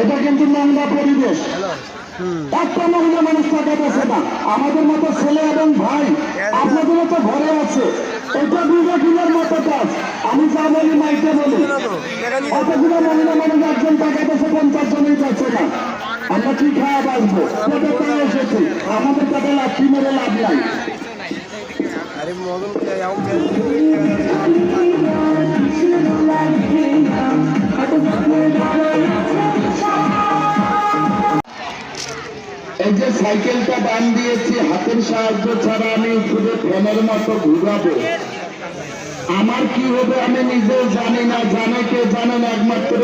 এটা কিন্তু নোংরা পরিবেশ। একটা মহিলা মানুষ টাকা দিতেছে না। আমাদের মতো ছেলে এবং ভাই, আপনাদের মতো ঘরে আছে। এটা দুর্গা মতো কাজ। আমি যা বলি, মাইকে বলি। কতগুলো মহিলা আমরা কি খাওয়া বাঁচবো কত টাকা এসেছি। আমাদের কথা লাঠি মেরে লাভ নাই। এই যে সাইকেলটা দান দিয়েছি হাতের সাহায্য ছাড়া আমি শুধু ফ্যানের মতো ঘুরাবো। আমার কি হবে আমি নিজেও জানি না জানে কে জানেন একমাত্র